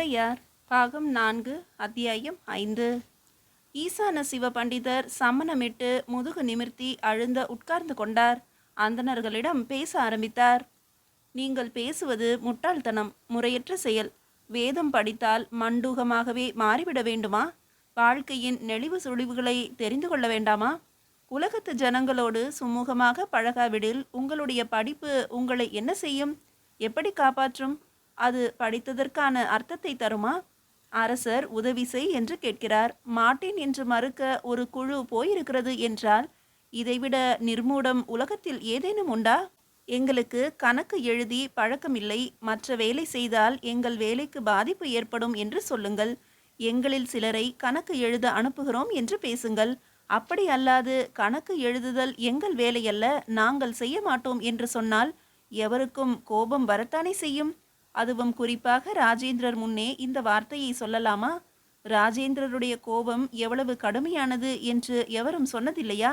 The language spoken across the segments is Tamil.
உடையார் பாகம் நான்கு அத்தியாயம் ஐந்து. ஈசான சிவ பண்டிதர் சமணமிட்டு முதுகு நிமிர்த்தி அழுந்த உட்கார்ந்து கொண்டார். அந்தணர்களிடம் பேச ஆரம்பித்தார். நீங்கள் பேசுவது முட்டாள்தனம் முறையற்ற செயல். வேதம் படித்தால் மண்டூகமாகவே மாறிவிட வேண்டுமா? வாழ்க்கையின் நெளிவு சுழிவுகளை தெரிந்து கொள்ள வேண்டாமா? உலகத்து ஜனங்களோடு சுமூகமாக பழகாவிடில் உங்களுடைய படிப்பு உங்களை என்ன செய்யும்? எப்படி காப்பாற்றும்? அது படித்ததற்கான அர்த்தத்தை தருமா? அரசர் உதவி செய் என்று கேட்கிறார். மாட்டேன் என்று மறுக்க ஒரு குழு போயிருக்கிறது என்றால் இதைவிட நிர்மூடம் உலகத்தில் ஏதேனும் உண்டா? எங்களுக்கு கணக்கு எழுதி பழக்கமில்லை. மற்ற வேலை செய்தால் எங்கள் வேலைக்கு பாதிப்பு ஏற்படும் என்று சொல்லுங்கள். எங்களில் சிலரை கணக்கு எழுத அனுப்புகிறோம் என்று பேசுங்கள். அப்படி அல்லாது கணக்கு எழுதுதல் எங்கள் வேலையல்ல. நாங்கள் செய்ய மாட்டோம் என்று சொன்னால் எவருக்கும் கோபம் வரத்தானே செய்யும்? அதுவும் குறிப்பாக ராஜேந்திரர் முன்னே இந்த வார்த்தையை சொல்லலாமா? ராஜேந்திரருடைய கோபம் எவ்வளவு கடுமையானது என்று எவரும் சொன்னதில்லையா?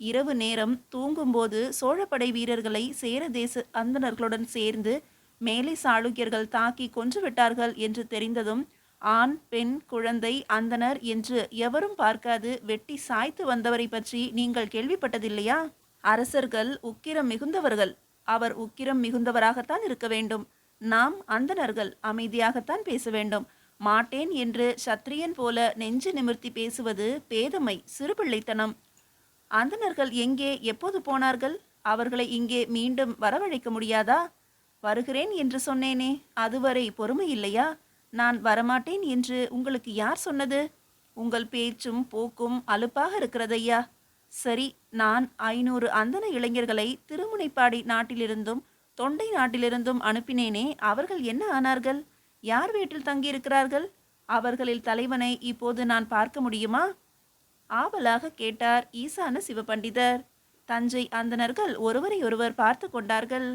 இரவு நேரம் தூங்கும்போது சோழப்படை வீரர்களை சேர தேச அந்தணர்களுடன் சேர்ந்து மேலை சாளுக்கியர்கள் தாக்கி கொன்றுவிட்டார்கள் என்று தெரிந்ததும் ஆண் பெண் குழந்தை அந்தணர் என்று எவரும் பார்க்காது வெட்டி சாய்த்து வந்தவரை பற்றி நீங்கள் கேள்விப்பட்டதில்லையா? அரசர்கள் உக்கிரம் மிகுந்தவர்கள். அவர் உக்கிரம் மிகுந்தவராகத்தான் இருக்க வேண்டும். நாம் அந்தணர்கள் அமைதியாகத்தான் பேச வேண்டும். மாட்டேன் என்று சத்திரியன் போல நெஞ்சு நிமிர்த்தி பேசுவது பேதமை சிறுபிள்ளைத்தனம். அந்தணர்கள் எங்கே எப்போது போனார்கள்? அவர்களை இங்கே மீண்டும் வரவழைக்க முடியாதா? வருகிறேன் என்று சொன்னேனே அதுவரை பொறுமை இல்லையா? நான் வரமாட்டேன் என்று உங்களுக்கு யார் சொன்னது? உங்கள் பேச்சும் போக்கும் அலுப்பாக இருக்கிறதையா சரி நான் ஐநூறு அந்தன இளைஞர்களை திருமுனைப்பாடி நாட்டிலிருந்தும் தொண்டை நாட்டிலிருந்தும் அனுப்பினேனே அவர்கள் என்ன ஆனார்கள்? யார் வீட்டில் தங்கியிருக்கிறார்கள்? அவர்களில் தலைவனை இப்போது நான் பார்க்க முடியுமா? ஆவலாக கேட்டார் ஈசான சிவபண்டிதர். தஞ்சை அந்தணர்கள் ஒருவரை ஒருவர் பார்த்து கொண்டார்கள்.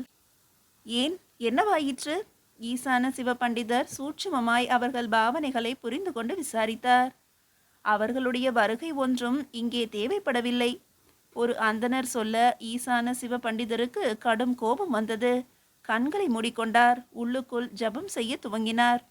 ஏன் என்னவாயிற்று? ஈசான சிவபண்டிதர் சூட்சுமமாய் அவர்கள் பாவனைகளை புரிந்து கொண்டு விசாரித்தார். அவர்களுடைய வருகை ஒன்றும் இங்கே தேவைப்படவில்லை. ஒரு அந்தனர் சொல்ல ஈசான சிவபண்டிதருக்கு கடும் கோபம் வந்தது. கண்களை மூடிக்கொண்டார். உள்ளுக்குள் ஜெபம் செய்ய துவங்கினார்.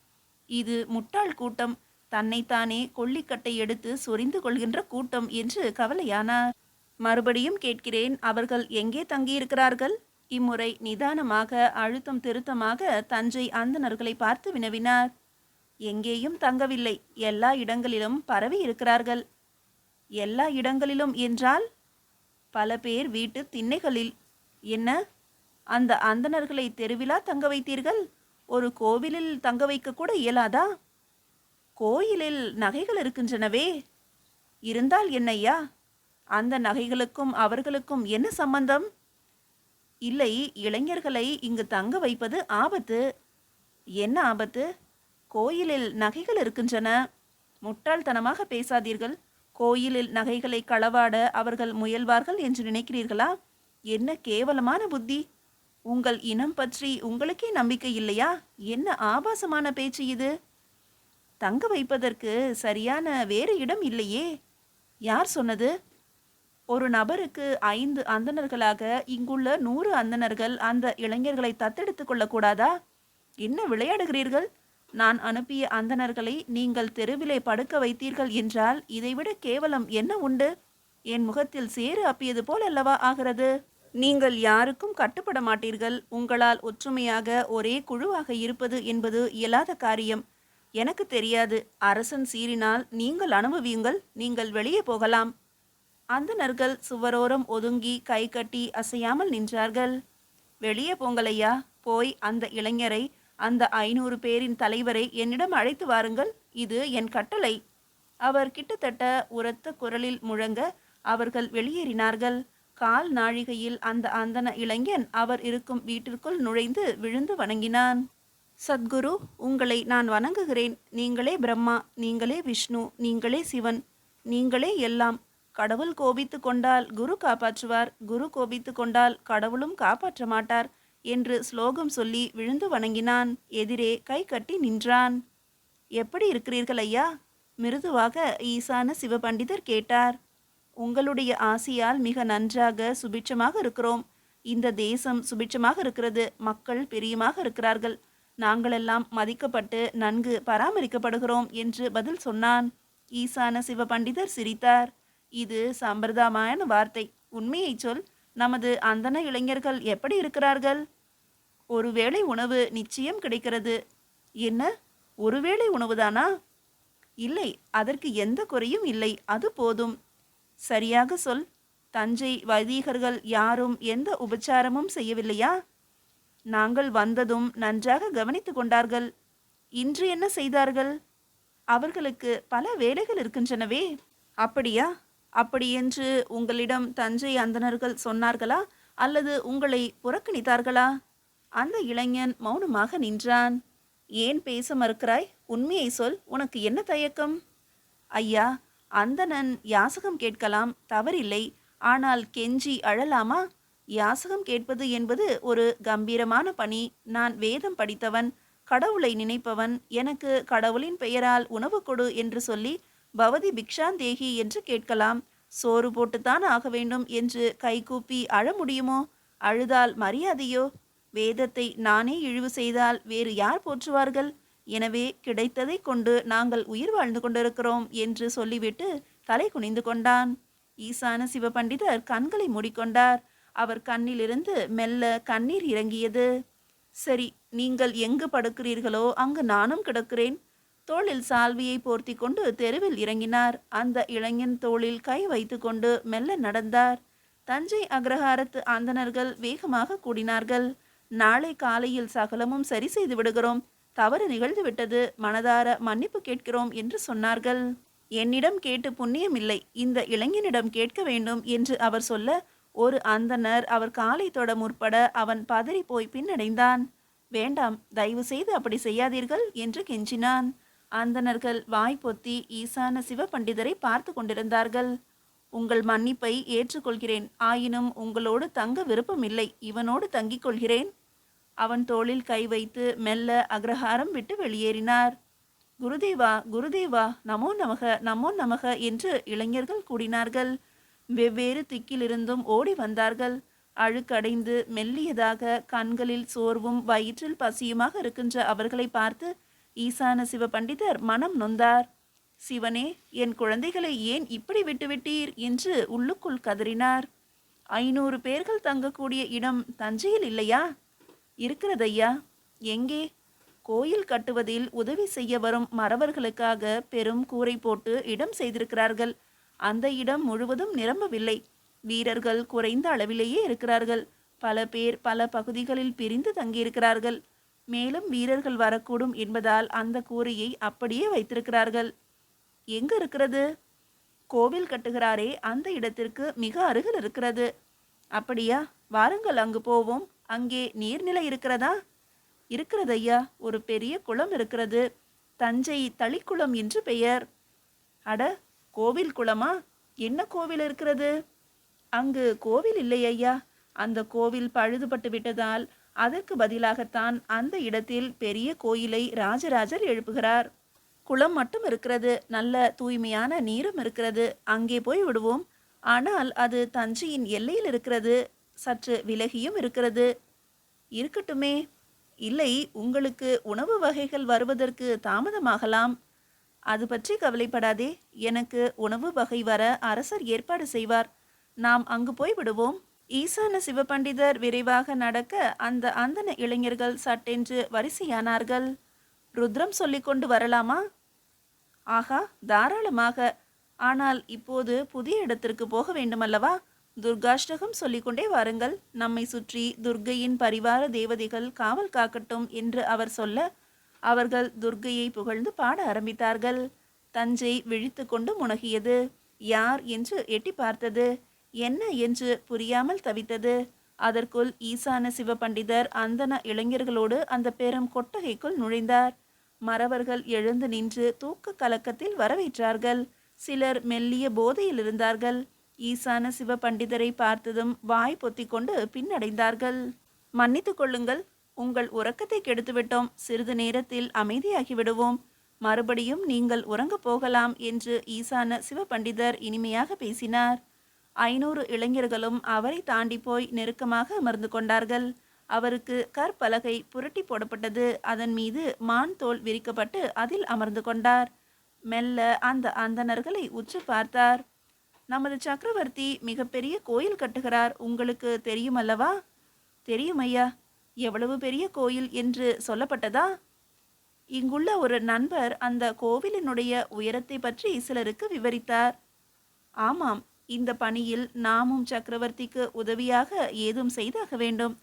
இது முட்டாள் கூட்டம். தன்னைத்தானே கொள்ளிக்கட்டை எடுத்து சொரிந்து கொள்கின்ற கூட்டம் என்று கவலையானார். மறுபடியும் கேட்கிறேன் அவர்கள் எங்கே தங்கியிருக்கிறார்கள்? இம்முறை நிதானமாக அழுத்தம் திருத்தமாக தஞ்சை அந்தணர்களை பார்த்து வினவினார். எங்கேயும் தங்கவில்லை. எல்லா இடங்களிலும் பரவி இருக்கிறார்கள் எல்லா இடங்களிலும் என்றால்? பல பேர் வீட்டு திண்ணைகளில். என்ன? அந்த அந்தணர்களை தெருவிலா தங்க வைத்தீர்கள்? ஒரு கோவிலில் தங்க வைக்க கூட இயலாதா? கோயிலில் நகைகள் இருக்கின்றனவே. இருந்தால் என்னையா அந்த நகைகளுக்கும் அவர்களுக்கும் என்ன சம்பந்தம்? இல்லை இளைஞர்களை இங்கு தங்க வைப்பது ஆபத்து. என்ன ஆபத்து? கோயிலில் நகைகள் இருக்கின்றன. முட்டாள்தனமாக பேசாதீர்கள். கோயிலில் நகைகளை களவாட அவர்கள் முயல்வார்கள் என்று நினைக்கிறீர்களா? என்ன கேவலமான புத்தி. உங்கள் இனம் பற்றி உங்களுக்கே நம்பிக்கை இல்லையா? என்ன ஆபாசமான பேச்சு இது. தங்க வைப்பதற்கு சரியான வேறு இடம் இல்லையே. யார் சொன்னது? ஒரு நபருக்கு ஐந்து அந்தணர்களாக இங்குள்ள நூறு அந்தணர்கள் அந்த இளைஞர்களை தத்தெடுத்து கொள்ளக்கூடாதா? என்ன விளையாடுகிறீர்கள்? நான் அனுப்பிய அந்தணர்களை நீங்கள் தெருவிலே படுக்க வைத்தீர்கள் என்றால் இதைவிட கேவலம் என்ன உண்டு? என் முகத்தில் சேறு அப்பியது போல் அல்லவா ஆகிறது? நீங்கள் யாருக்கும் கட்டுப்பட மாட்டீர்கள். உங்களால் ஒற்றுமையாக ஒரே குழுவாக இருப்பது என்பது இயலாத காரியம். எனக்கு தெரியாது. அரசன் சீறினால் நீங்கள் அனுபவியுங்கள். நீங்கள் வெளியே போகலாம். அந்தணர்கள் சுவரோரம் ஒதுங்கி கை கட்டி அசையாமல் நின்றார்கள். வெளியே போங்களையா? போய் அந்த இளைஞரை அந்த ஐநூறு பேரின் தலைவரை என்னிடம் அழைத்து வாருங்கள். இது என் கட்டளை. அவர் கிட்டத்தட்ட உரத்த குரலில் முழங்க அவர்கள் வெளியேறினார்கள். கால் நாழிகையில் அந்த அந்தன இளைஞன் அவர் இருக்கும் வீட்டிற்குள் நுழைந்து விழுந்து வணங்கினான். சத்குரு உங்களை நான் வணங்குகிறேன். நீங்களே பிரம்மா நீங்களே விஷ்ணு நீங்களே சிவன் நீங்களே எல்லாம். கடவுள் கோபித்து கொண்டால் குரு காப்பாற்றுவார். குரு கோபித்து கொண்டால் கடவுளும் காப்பாற்ற மாட்டார் என்று ஸ்லோகம் சொல்லி விழுந்து வணங்கினான். எதிரே கை கட்டி நின்றான். எப்படி இருக்கிறீர்கள் ஐயா? மிருதுவாக ஈசான சிவபண்டிதர் கேட்டார். உங்களுடைய ஆசியால் மிக நன்றாக சுபிட்சமாக இருக்கிறோம். இந்த தேசம் சுபிட்சமாக இருக்கிறது. மக்கள் பிரியமாக இருக்கிறார்கள். நாங்களெல்லாம் மதிக்கப்பட்டு நன்கு பராமரிக்கப்படுகிறோம் என்று பதில் சொன்னான். ஈசான சிவபண்டிதர் சிரித்தார். இது சம்பிரதாயமான வார்த்தை. உண்மையை சொல். நமது அந்தன இளைஞர்கள் எப்படி இருக்கிறார்கள்? ஒருவேளை உணவு நிச்சயம் கிடைக்கிறது. என்ன? ஒருவேளை உணவுதானா? இல்லை அதற்கு எந்த குறையும் இல்லை. அது போதும். சரியாக சொல். தஞ்சை வைதீகர்கள் யாரும் எந்த உபச்சாரமும் செய்யவில்லையா? நாங்கள் வந்ததும் நன்றாக கவனித்து கொண்டார்கள். இன்று என்ன செய்தார்கள்? அவர்களுக்கு பல வேலைகள் இருக்கின்றனவே. அப்படியா? அப்படி என்று உங்களிடம் தஞ்சை அந்தணர்கள் சொன்னார்களா? அல்லது உங்களை புறக்கணித்தார்களா? அந்த இளைஞன் மௌனமாக நின்றான். ஏன் பேச மறுக்கிறாய்? உண்மையை சொல். உனக்கு என்ன தயக்கம்? ஐயா அந்தணன் யாசகம் கேட்கலாம். தவறில்லை. ஆனால் கெஞ்சி அழலாமா? யாசகம் கேட்பது என்பது ஒரு கம்பீரமான பணி. நான் வேதம் படித்தவன் கடவுளை நினைப்பவன். எனக்கு கடவுளின் பெயரால் உணவு கொடு என்று சொல்லி பவதி பிக்ஷாந்தேகி என்று கேட்கலாம். சோறு போட்டுத்தான் ஆக வேண்டும் என்று கைகூப்பி அழ முடியுமோ? அழுதால் மரியாதையோ? வேதத்தை நானே இழிவு செய்தால் வேறு யார் போற்றுவார்கள்? எனவே கிடைத்ததை கொண்டு நாங்கள் உயிர் வாழ்ந்து கொண்டிருக்கிறோம் என்று சொல்லிவிட்டு தலை குனிந்து கொண்டான். ஈசான சிவபண்டிதர் கண்களை மூடிக்கொண்டார். அவர் கண்ணிலிருந்து மெல்ல கண்ணீர் இறங்கியது. சரி நீங்கள் எங்கு படுக்கிறீர்களோ அங்கு நானும் கிடக்கிறேன். தோளில் சால்வியை போர்த்தி கொண்டு தெருவில் இறங்கினார். அந்த இளைஞன் தோளில் கை வைத்துக்கொண்டு மெல்ல நடந்தார். தஞ்சை அக்ரஹாரத்து அந்தணர்கள் வேகமாக கூடினார்கள். நாளை காலையில் சகலமும் சரி செய்து விடுகிறோம். தவறு நிகழ்ந்துவிட்டது மனதார மன்னிப்பு கேட்கிறோம் என்று சொன்னார்கள். என்னிடம் கேட்டு புண்ணியமில்லை. இந்த இளைஞனிடம் கேட்க வேண்டும் என்று அவர் சொல்ல ஒரு அந்தணர் அவர் காலை தொட முற்பட அவன் பதறி போய் பின்னடைந்தான். வேண்டாம் தயவு செய்து அப்படி செய்யாதீர்கள் என்று கெஞ்சினான். அந்தனர்கள் வாய் பொத்தி ஈசான சிவபண்டிதரை பார்த்து கொண்டிருந்தார்கள். உங்கள் மன்னிப்பை ஏற்றுக்கொள்கிறேன். ஆயினும் உங்களோடு தங்க விருப்பமில்லை. இவனோடு தங்கிக் கொள்கிறேன். அவன் தோளில் கை வைத்து மெல்ல அக்ரஹாரம் விட்டு வெளியேறினார். குருதேவா குருதேவா நமோ நமக நமோ நமக என்று இளைஞர்கள் கூடினார்கள். வெவ்வேறு திக்கிலிருந்தும் ஓடி வந்தார்கள். அழுக்கடைந்து மெல்லியதாக கண்களில் சோர்வும் வயிற்றில் பசியுமாக இருக்கின்ற அவர்களை பார்த்து ஈசான சிவபண்டிதர் மனம் நொந்தார். சிவனே என் குழந்தைகளை ஏன் இப்படி விட்டுவிட்டீர்? என்று உள்ளுக்குள் கதறினார். ஐநூறு பேர்கள் தங்கக்கூடிய இடம் தஞ்சையில் இல்லையா? இருக்கிறதையா எங்கே? கோயில் கட்டுவதில் உதவி செய்ய வரும் மறவர்களுக்காக பெரும் கூரை போட்டு இடம் செய்திருக்கிறார்கள். அந்த இடம் முழுவதும் நிரம்பவில்லை. வீரர்கள் குறைந்த அளவிலேயே இருக்கிறார்கள். பல பேர் பல பகுதிகளில் பிரிந்து தங்கியிருக்கிறார்கள். மேலும் வீரர்கள் வரக்கூடும் என்பதால் அந்த கூரையை அப்படியே வைத்திருக்கிறார்கள். எங்க இருக்கிறது? கோவில் கட்டுகிறாரே அந்த இடத்திற்கு மிக அருகில் இருக்கிறது. அப்படியா? வாருங்கள் அங்கு போவோம். அங்கே நீர்நிலை இருக்கிறதா? இருக்கிறது ஐயா ஒரு பெரிய குளம் இருக்கிறது. தஞ்சை தளிக்குளம் என்று பெயர். அட கோவில் குளமா? என்ன கோவில் இருக்கிறது? அங்கு கோவில் இல்லை ஐயா அந்த கோவில் பழுதுபட்டு விட்டதால் அதற்கு பதிலாகத்தான் அந்த இடத்தில் பெரிய கோயிலை ராஜராஜர் எழுப்புகிறார். குளம் மட்டும் இருக்கிறது நல்ல தூய்மையான நீரும் இருக்கிறது அங்கே போய் விடுவோம். ஆனால் அது தஞ்சையின் எல்லையில் இருக்கிறது சற்று விலகியும் இருக்கிறது. இருக்கட்டுமே இல்லை உங்களுக்கு உணவு வகைகள் வருவதற்கு தாமதமாகலாம். அது பற்றி கவலைப்படாதே எனக்கு உணவு வகை வர அரசர் ஏற்பாடு செய்வார். நாம் அங்கு போய் விடுவோம். ஈசான சிவபண்டிதர் விரைவாக நடக்க அந்த அந்தன இளைஞர்கள் சட்டென்று வரிசையானார்கள். ருத்ரம் சொல்லிக்கொண்டு வரலாமா? ஆகா தாராளமாக. ஆனால் இப்போது புதிய இடத்திற்கு போக வேண்டுமல்லவா? துர்காஷ்டகம் சொல்லிக்கொண்டே வாருங்கள். நம்மை சுற்றி துர்க்கையின் பரிவார தேவதைகள் காவல் காக்கட்டும் என்று அவர் சொல்ல அவர்கள் துர்க்கையை புகழ்ந்து பாட ஆரம்பித்தார்கள். தஞ்சை விழித்து கொண்டு முனகியது. யார் என்று எட்டி பார்த்தது. என்ன என்று புரியாமல் தவித்தது. அதற்குள் ஈசான சிவபண்டிதர் அந்தன இளைஞர்களோடு அந்த பெரும் கொட்டகைக்குள் நுழைந்தார். மறவர்கள் எழுந்து நின்று தூக்க கலக்கத்தில் வரவேற்றார்கள். சிலர் மெல்லிய போதையில் இருந்தார்கள். ஈசான சிவபண்டிதரை பார்த்ததும் வாய் பொத்திக்கொண்டு பின்னடைந்தார்கள். மன்னித்து கொள்ளுங்கள் உங்கள் உறக்கத்தை கெடுத்துவிட்டோம். சிறிது நேரத்தில் அமைதியாகிவிடுவோம். மறுபடியும் நீங்கள் உறங்கப் போகலாம் என்று ஈசான சிவபண்டிதர் இனிமையாக பேசினார். ஐநூறு இளைஞர்களும் அவரை தாண்டி போய் நெருக்கமாக அமர்ந்து கொண்டார்கள். அவருக்கு கற்பலகை புரட்டி போடப்பட்டது. அதன் மீது மான் தோல் விரிக்கப்பட்டு அதில் அமர்ந்து கொண்டார். மெல்ல அந்த அந்தணர்களை உற்று பார்த்தார். நமது சக்கரவர்த்தி மிகப்பெரிய கோயில் கட்டுகிறார். உங்களுக்கு தெரியுமல்லவா? தெரியும் ஐயா. எவ்வளவு பெரிய கோயில் என்று சொல்லப்பட்டதா? இங்குள்ள ஒரு நண்பர் அந்த கோவிலினுடைய உயரத்தை பற்றி சிலருக்கு விவரித்தார். ஆமாம். இந்த பணியில் நாமும் சக்கரவர்த்திக்கு உதவியாக ஏதும் செய்தாக வேண்டும்.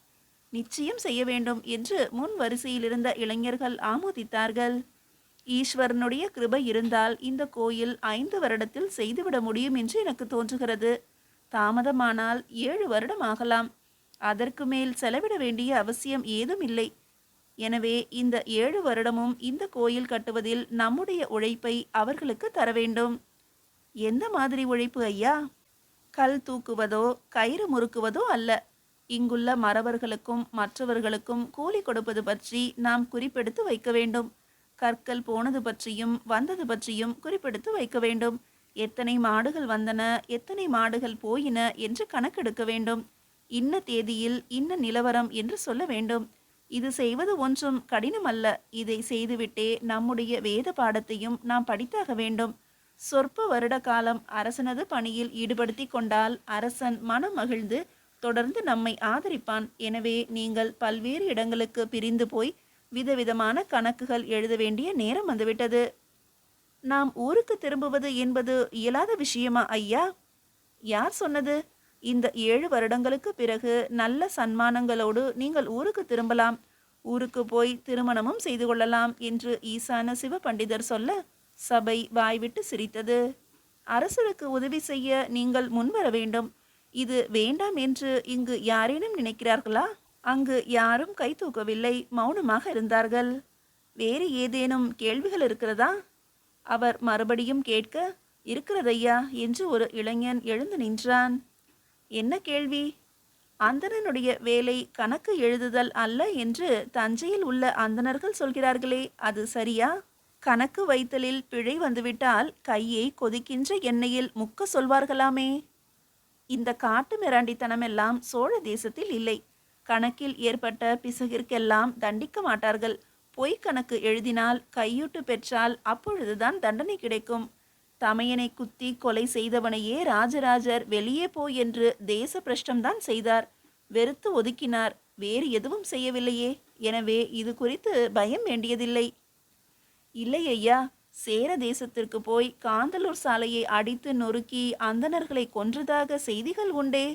நிச்சயம் செய்ய வேண்டும் என்று முன் வரிசையில் இருந்த இளைஞர்கள் ஆமோதித்தார்கள். ஈஸ்வரனுடைய கிருபை இருந்தால் இந்த கோயில் ஐந்து வருடத்தில் செய்துவிட முடியும் என்று எனக்கு தோன்றுகிறது. தாமதமானால் ஏழு வருடம் ஆகலாம். அதற்கு மேல் செலவிட வேண்டிய அவசியம் ஏதும் இல்லை. எனவே இந்த ஏழு வருடமும் இந்த கோயில் கட்டுவதில் நம்முடைய உழைப்பை அவர்களுக்கு தர வேண்டும். எந்த மாதிரி உழைப்பு ஐயா? கல் தூக்குவதோ கயிறு முறுக்குவதோ அல்ல. இங்குள்ள மறவர்களுக்கும் மற்றவர்களுக்கும் கூலி கொடுப்பது பற்றி நாம் குறிப்பெடுத்து வைக்க வேண்டும். கற்கள் போனது பற்றியும் வந்தது பற்றியும் குறிப்பெடுத்து வைக்க வேண்டும். எத்தனை மாடுகள் வந்தன எத்தனை மாடுகள் போயின என்று கணக்கெடுக்க வேண்டும். இன்ன தேதியில் இன்ன நிலவரம் என்று சொல்ல வேண்டும். இது செய்வது ஒன்றும் கடினமல்ல. இதை செய்துவிட்டே நம்முடைய வேத பாடத்தையும் நாம் படித்தாக வேண்டும். சொற்ப வருட காலம் அரசனது பணியில் ஈடுபடுத்தி கொண்டால் அரசன் மனம் மகிழ்ந்து தொடர்ந்து நம்மை ஆதரிப்பான். எனவே நீங்கள் பல்வேறு இடங்களுக்கு பிரிந்து போய் விதவிதமான கணக்குகள் எழுத வேண்டிய நேரம் வந்துவிட்டது. நாம் ஊருக்கு திரும்புவது என்பது இயலாத விஷயமா ஐயா? யார் சொன்னது? இந்த ஏழு வருடங்களுக்கு பிறகு நல்ல சன்மானங்களோடு நீங்கள் ஊருக்கு திரும்பலாம். ஊருக்கு போய் திருமணமும் செய்து கொள்ளலாம் என்று ஈசான சிவ பண்டிதர் சொல்ல சபை வாய்விட்டு சிரித்தது. அரசருக்கு உதவி செய்ய நீங்கள் முன்வர வேண்டும். இது வேண்டாம் என்று இங்கு யாரேனும் நினைக்கிறார்களா? அங்கு யாரும் கை தூக்கவில்லை. மௌனமாக இருந்தார்கள். வேறு ஏதேனும் கேள்விகள் இருக்கிறதா? அவர் மறுபடியும் கேட்க இருக்கிறதையா என்று ஒரு இளைஞன் எழுந்து நின்றான். என்ன கேள்வி? அந்தணனுடைய வேலை கணக்கு எழுதுதல் அல்ல என்று தஞ்சையில் உள்ள அந்தணர்கள் சொல்கிறார்களே அது சரியா? கணக்கு வைத்தலில் பிழை வந்துவிட்டால் கையை கொதிக்கின்ற எண்ணெயில் முக்க சொல்வார்களாமே. இந்த காட்டு மிராண்டித்தனமெல்லாம் சோழ தேசத்தில் இல்லை. கணக்கில் ஏற்பட்ட பிசகிற்கெல்லாம் தண்டிக்க மாட்டார்கள். பொய் கணக்கு எழுதினால் கையூட்டு பெற்றால் அப்பொழுதுதான் தண்டனை கிடைக்கும். தமையனை குத்தி கொலை செய்தவனையே ராஜராஜர் வெளியே போ என்று தேச பிரஷ்டம்தான் செய்தார். வெறுத்து ஒதுக்கினார். வேறு எதுவும் செய்யவில்லையே. எனவே இது குறித்து பயம் வேண்டியதில்லை. இல்லை ஐயா சேர தேசத்திற்கு போய் காந்தலூர் சாலையை அடித்து நொறுக்கி அந்தணர்களை கொன்றதாக செய்திகள் உண்டே.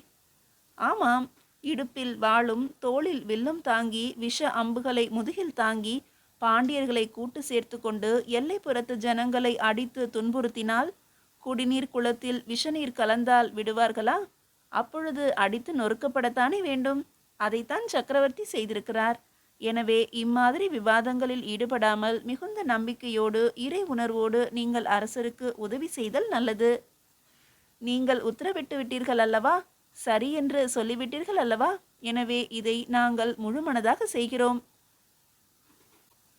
ஆமாம் இடுப்பில் வாளும் தோளில் வில்லும் தாங்கி விஷ அம்புகளை முதுகில் தாங்கி பாண்டியர்களை கூட்டு சேர்த்து கொண்டு எல்லைப்புறத்து ஜனங்களை அடித்து துன்புறுத்தினால் குடிநீர் குளத்தில் விஷநீர் கலந்தால் விடுவார்களா? அப்பொழுது அடித்து நொறுக்கப்படத்தானே வேண்டும்? அதைத்தான் சக்கரவர்த்தி செய்திருக்கிறார். எனவே இம்மாதிரி விவாதங்களில் ஈடுபடாமல் மிகுந்த நம்பிக்கையோடு இறை உணர்வோடு நீங்கள் அரசருக்கு உதவி செய்தல் நல்லது. நீங்கள் உத்தரவிட்டு விட்டீர்கள் அல்லவா? சரி என்று சொல்லிவிட்டீர்கள் அல்லவா? எனவே இதை நாங்கள் முழுமனதாக செய்கிறோம்.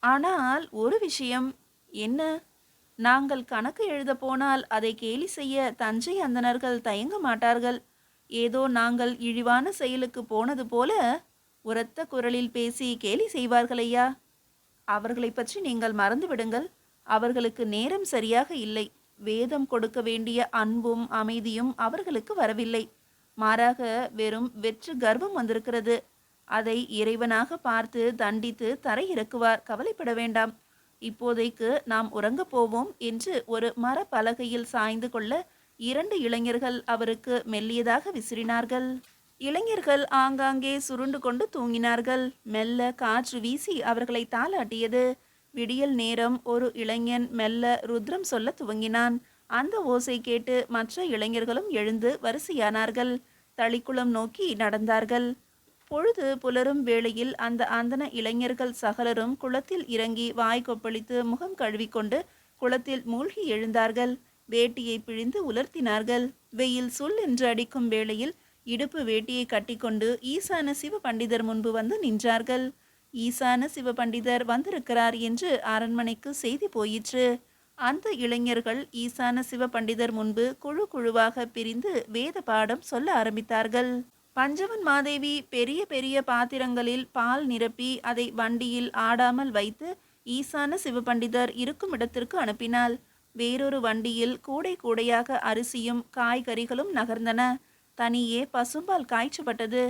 ஆனால் ஒரு விஷயம் என்ன? நாங்கள் கணக்கு எழுத போனால் அதை கேலி செய்ய தஞ்சை அந்தணர்கள் தயங்க மாட்டார்கள். ஏதோ நாங்கள் இழிவான செயலுக்கு போனது போல உரத்த குரலில் பேசி கேலி செய்வார்களையா? அவர்களை பற்றி நீங்கள் மறந்துவிடுங்கள் அவர்களுக்கு நேரம் சரியாக இல்லை. வேதம் கொடுக்க வேண்டிய அன்பும் அமைதியும் அவர்களுக்கு வரவில்லை. மாறாக வெறும் வெற்று கர்வம் வந்திருக்கிறது. அதை இறைவனாக பார்த்து தண்டித்து தரையிறக்குவார் கவலைப்பட வேண்டாம். இப்போதைக்கு நாம் உறங்கப் போவோம் என்று ஒரு மரப்பலகையில் சாய்ந்து கொள்ள இரண்டு இளைஞர்கள் அவருக்கு மெல்லியதாக விசிறினார்கள். இளைஞர்கள் ஆங்காங்கே சுருண்டு கொண்டு தூங்கினார்கள். மெல்ல காற்று வீசி அவர்களை தாளாட்டியது விடியல் நேரம் ஒரு இளைஞன் மெல்ல ருத்ரம் சொல்ல துவங்கினான். அந்த ஓசை கேட்டு மற்ற இளைஞர்களும் எழுந்து வரிசையானார்கள். தளிக்குளம் நோக்கி நடந்தார்கள். பொழுது புலரும் வேளையில் அந்த அந்தன இளைஞர்கள் சகலரும் குளத்தில் இறங்கி வாய் கொப்பளித்து முகம் கழுவிக்கொண்டு குளத்தில் மூழ்கி எழுந்தார்கள். வேட்டியை பிழிந்து உலர்த்தினார்கள். வெயில் சுல் என்று அடிக்கும் வேளையில் இடுப்பு வேட்டியை கட்டிக்கொண்டு ஈசான சிவ பண்டிதர் முன்பு வந்து நின்றார்கள். ஈசான சிவ பண்டிதர் வந்திருக்கிறார் என்று அரண்மனைக்கு செய்தி போயிற்று. அந்த இளைஞர்கள் ஈசான சிவ பண்டிதர் முன்பு குழு குழுவாக பிரிந்து வேத பாடம் சொல்ல ஆரம்பித்தார்கள். பஞ்சவன் மாதேவி பெரிய பெரிய பாத்திரங்களில் பால் நிரப்பி அதை வண்டியில் ஆடாமல் வைத்து ஈசான சிவபண்டிதர் இருக்கும் இடத்திற்கு அனுப்பினாள். வேறொரு வண்டியில் கூடை கூடையாக அரிசியும் காய்கறிகளும் நகர்ந்தன. தனியே பசும்பால் காய்ச்சப்பட்டது.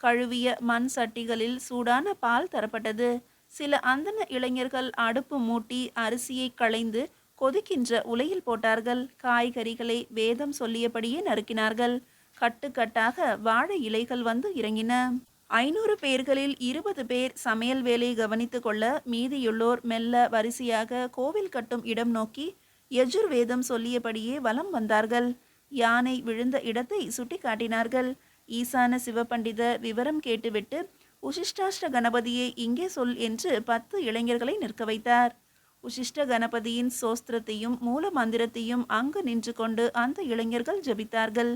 கழுவிய மண் சட்டிகளில் சூடான பால் தரப்பட்டது. சில அந்தன இளைஞர்கள் அடுப்பு மூட்டி அரிசியை களைந்து கொதிக்கின்ற உலையில் போட்டார்கள். காய்கறிகளை வேதம் சொல்லியபடியே நறுக்கினார்கள். கட்டுக்கட்டாக வாழை இலைகள் வந்து இறங்கின. ஐநூறு பேர்களில் இருபது பேர் சமையல் வேலையை கவனித்து கொள்ள மீதியுள்ளோர் மெல்ல வரிசையாக கோவில் கட்டும் இடம் நோக்கி யஜுர்வேதம் சொல்லியபடியே வலம் வந்தார்கள். யானை விழுந்த இடத்தை சுட்டிக்காட்டினார்கள். ஈசான சிவபண்டிதர் விவரம் கேட்டுவிட்டு உசிஷ்டாஷ்ட கணபதியை இங்கே சொல் என்று பத்து இளைஞர்களை நிற்க வைத்தார். உசிஷ்ட கணபதியின் சோஸ்திரத்தையும் மூல மந்திரத்தையும் அங்கு நின்று கொண்டு அந்த இளைஞர்கள் ஜபித்தார்கள்.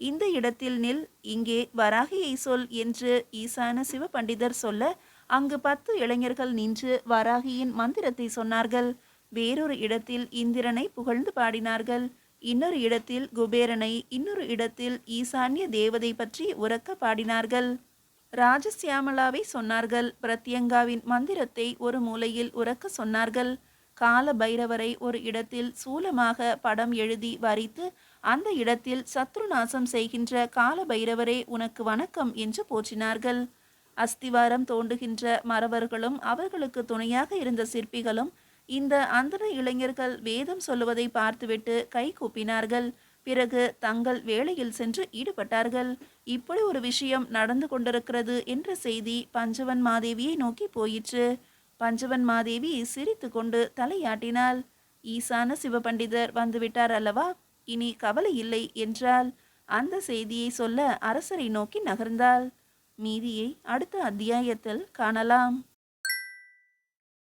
இந்த இடத்தில் நில் இங்கே வராகியை சொல் என்று ஈசான சிவபண்டிதர் சொல்ல அங்கு பத்து இளைஞர்கள் நின்று வராகியின் மந்திரத்தை சொன்னார்கள். வேறொரு இடத்தில் இந்திரனை புகழ்ந்து பாடினார்கள். இன்னொரு இடத்தில் குபேரனை இன்னொரு இடத்தில் ஈசான்ய தேவதை பற்றி உறக்க பாடினார்கள். ராஜசியாமலாவை சொன்னார்கள். பிரத்யங்காவின் மந்திரத்தை ஒரு மூலையில் உறக்க சொன்னார்கள். கால பைரவரை ஒரு இடத்தில் சூலமாக படம் எழுதி வரித்து அந்த இடத்தில் சத்ருநாசம் செய்கின்ற கால பைரவரே உனக்கு வணக்கம் என்று போற்றினார்கள். அஸ்திவாரம் தோண்டுகின்ற மறவர்களும் அவர்களுக்கு துணையாக இருந்த சிற்பிகளும் இந்த அந்தன இளைஞர்கள் வேதம் சொல்லுவதை பார்த்துவிட்டு கை கூப்பினார்கள். பிறகு தங்கள் வேலையில் சென்று ஈடுபட்டார்கள். இப்படி ஒரு விஷயம் நடந்து கொண்டிருக்கிறது என்ற செய்தி பஞ்சவன் மாதேவியை நோக்கி போயிற்று. பஞ்சவன் மாதேவி சிரித்து கொண்டு தலையாட்டினாள். ஈசான சிவபண்டிதர் வந்துவிட்டார் அல்லவா? இனி கவலை இல்லை என்றால் அந்த செய்தியை சொல்ல அரசரை நோக்கி நகர்ந்தாள். மீதியை அடுத்த அத்தியாயத்தில் காணலாம்.